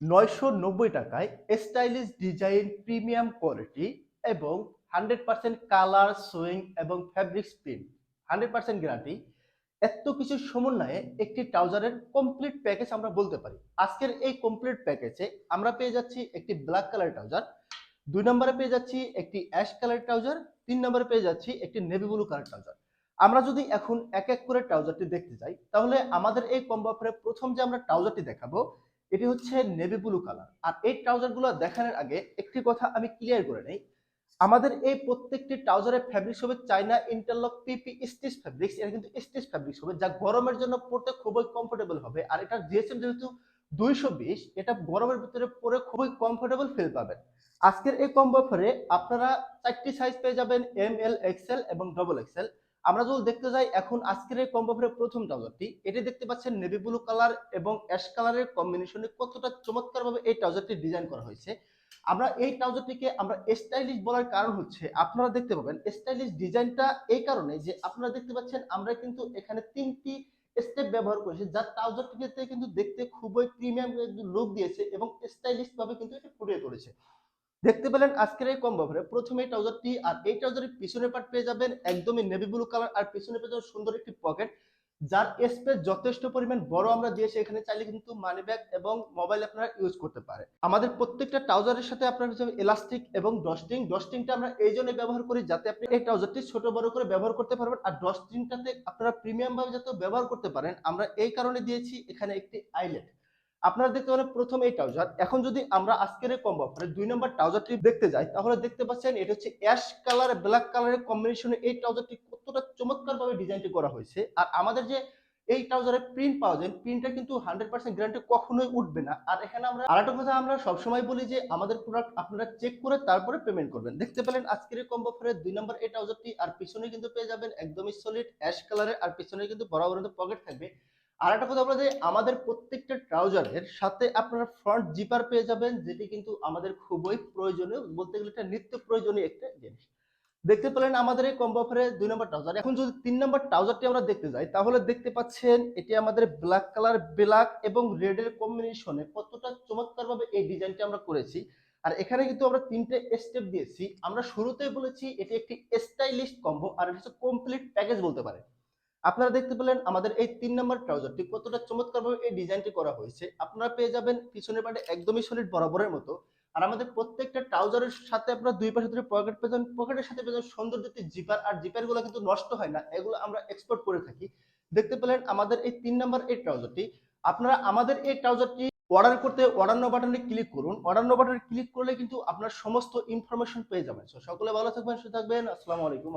নয়শো নব্বই টাকায় স্টাইলিশ ডিজাইন প্রিমিয়াম কোয়ালিটি এবং হান্ড্রেড পার্সেন্ট কালার সুইং এবং fabrics print. Hundred percent guarantee. এত কিছু সমন্বয়ে একটি ট্রাউজারের কমপ্লিট প্যাকেজ আমরা বলতে পারি। আজকের এই কমপ্লিট প্যাকেজে আমরা পেয়ে যাচ্ছি একটি ব্ল্যাক কালার ট্রাউজার, দুই নম্বরে পেয়ে যাচ্ছি একটি অ্যাশ কালার ট্রাউজার, তিন নম্বরে পেয়ে যাচ্ছি একটি নেভি ব্লু কালার ট্রাউজার। আমরা যদি এখন এক এক করে ট্রাউজারটি দেখতে যাই, তাহলে আমাদের এই অফারে প্রথম যে আমরা ট্রাউজারটি দেখাবো এটি হচ্ছে নেভি ব্লু কালার। আর এই ট্রাউজারগুলো দেখানোর আগে একটি কথা আমি ক্লিয়ার করে নেই। আমাদের এই প্রত্যেকটি ট্রাউজারের ফ্যাব্রিক্স হবে China interlock PP stitch fabrics এটা কিন্তু স্টিচ ফ্যাব্রিক্স হবে, যা গরমের জন্য পড়তে খুবই কমফোর্টেবল হবে। আর এটা জিএসএম যেহেতু দুইশো বিশ, এটা গরমের ভিতরে পরে খুবই কমফোর্টেবল ফিল পাবেন। আজকের এই কম্বো অফারে আপনারা চারটি সাইজ পেয়ে যাবেন এম এল এক্সেল এবং ডবল এক্সেল আমরা যদি দেখতে যাই এখন আজকের এই কম্বো অফারের প্রথম ট্রাউজারটি, এটি দেখতে পাচ্ছেন নেভি ব্লু কালার এবং অ্যাশ কালারের কম্বিনেশনে কতটা চমৎকারভাবে এই ট্রাউজারটি ডিজাইন করা হয়েছে। আমরা এই ট্রাউজারটিকে আমরা স্টাইলিশ বলার কারণ হচ্ছে, আপনারা দেখতে পাবেন স্টাইলিশ ডিজাইনটা এই কারণে যে আপনারা দেখতে পাচ্ছেন আমরা কিন্তু এখানে তিনটি স্টেপ ব্যবহার করেছি, যার ট্রাউজারটিকে কিন্তু দেখতে খুবই প্রিমিয়াম লুক দিয়েছে এবং স্টাইলিশ ভাবে কিন্তু এটা ফুটিয়ে তুলেছে। দেখতে পেলেন আজকের এই কম্বো অফারে প্রথমে ট্রাউজারটি আর এই ট্রাউজারের পিছনের পার্ট পেয়ে যাবেন একদমই নেভি ব্লু কালার আর পিছনে পেয়ে যাবেন সুন্দর একটি পকেট যার স্পেস যথেষ্ট পরিমাণ বড় আমরা দিয়েছি এখানে চাইলে কিন্তু মানি ব্যাগ এবং মোবাইল আপনারা ইউজ করতে পারে। আমাদের প্রত্যেকটা ট্রাউজারের সাথে আপনার হচ্ছে এলাস্টিক এবং ডস্টিং ডস্টিংটা আমরা এই জন্য ব্যবহার করি যাতে আপনি এই ট্রাউজারটি ছোট, বড় করে ব্যবহার করতে পারবেন আর ডস্টিংটাতে আপনারা প্রিমিয়াম ভাবে যাতে ব্যবহার করতে পারেন, আমরা এই কারণে দিয়েছি এখানে একটি আইলেট আপনারা দেখতে পারেন প্রথম এই ট্রাউজার এখন যদি আমরা আজকের এই কম্বো অফারে দুই নম্বর ট্রাউজারটি দেখতে যাই, তাহলে দেখতে পাচ্ছেন এটা হচ্ছে অ্যাশ কালার ব্ল্যাক কালারের কম্বিনেশনে এই ট্রাউজারটি কতটা চমৎকার ভাবে ডিজাইনটি করা হয়েছে। আর আমাদের যে এই ট্রাউজারের প্রিন্ট পাওয়া যায় প্রিন্টটা কিন্তু হান্ড্রেড পার্সেন্ট গ্যারান্টি কখনোই উঠবে না। আর এখানে আমরা আরেকটা কথা আমরা সবসময় বলি যে আমাদের প্রোডাক্ট আপনারা চেক করে তারপরে পেমেন্ট করবেন। দেখতে পেলেন আজকের কম্বো অফারে দুই নম্বর এই ট্রাউজারটি আর পিছনে কিন্তু পেয়ে যাবেন একদমই সলিড অ্যাশ কালারের আর পিছনে কিন্তু বরাবর পকেট থাকবে। আর একটা কথা বলা যে আমাদের প্রত্যেকটা ট্রাউজারের সাথে আপনারা ফ্রন্ট জিপার পেয়ে যাবেন, যেটি কিন্তু আমাদের খুবই প্রয়োজনীয়। বলতে গেলে এটা নিত্য প্রয়োজনীয় একটা জিনিস। দেখতে পেলেন আমাদের এই কম্বো অফারে দুই নম্বর ট্রাউজার। এখন যদি তিন নম্বর ট্রাউজারটি আমরা দেখতে যাই, তাহলে দেখতে পাচ্ছেন এটি আমাদের ব্ল্যাক কালার, ব্ল্যাক এবং রেডের কম্বিনেশনে কতটা চমৎকার ভাবে এই ডিজাইনটি আমরা করেছি। আর এখানে কিন্তু আমরা তিনটে স্টেপ দিয়েছি। আমরা শুরুতেই বলেছি এটি একটি স্টাইলিশ কম্বো, আর এটা হচ্ছে কমপ্লিট প্যাকেজ বলতে পারে আপনারা দেখতে পেলেন আমাদের এই তিন নম্বর ট্রাউজারটি কতটা চমৎকারভাবে এই ডিজাইনটি করা হয়েছে। আপনারা পেয়ে যাবেন পিছনের পাটে একদমই সলিড বরাবরের মতো। আর আমাদের প্রত্যেকটা ট্রাউজারের সাথে আপনারা দুই পাশে দুটো পকেট পেতেন পকেটের সাথে সুন্দর দুটি জিপার আর জিপারগুলো কিন্তু নষ্ট হয় না। এগুলো আমরা এক্সপোর্ট করে থাকি। দেখতে পেলেন আমাদের এই তিন নম্বর এই ট্রাউজারটি। আপনারা আমাদের এই ট্রাউজারটি অর্ডার করতে অর্ডার নো বাটনে ক্লিক করুন। অর্ডার নো বাটনে ক্লিক করলে কিন্তু আপনার সমস্ত ইনফরমেশন পেয়ে যাবেন। সকলে ভালো থাকবেন, সুস্থ থাকবেন। আসসালামু আলাইকুম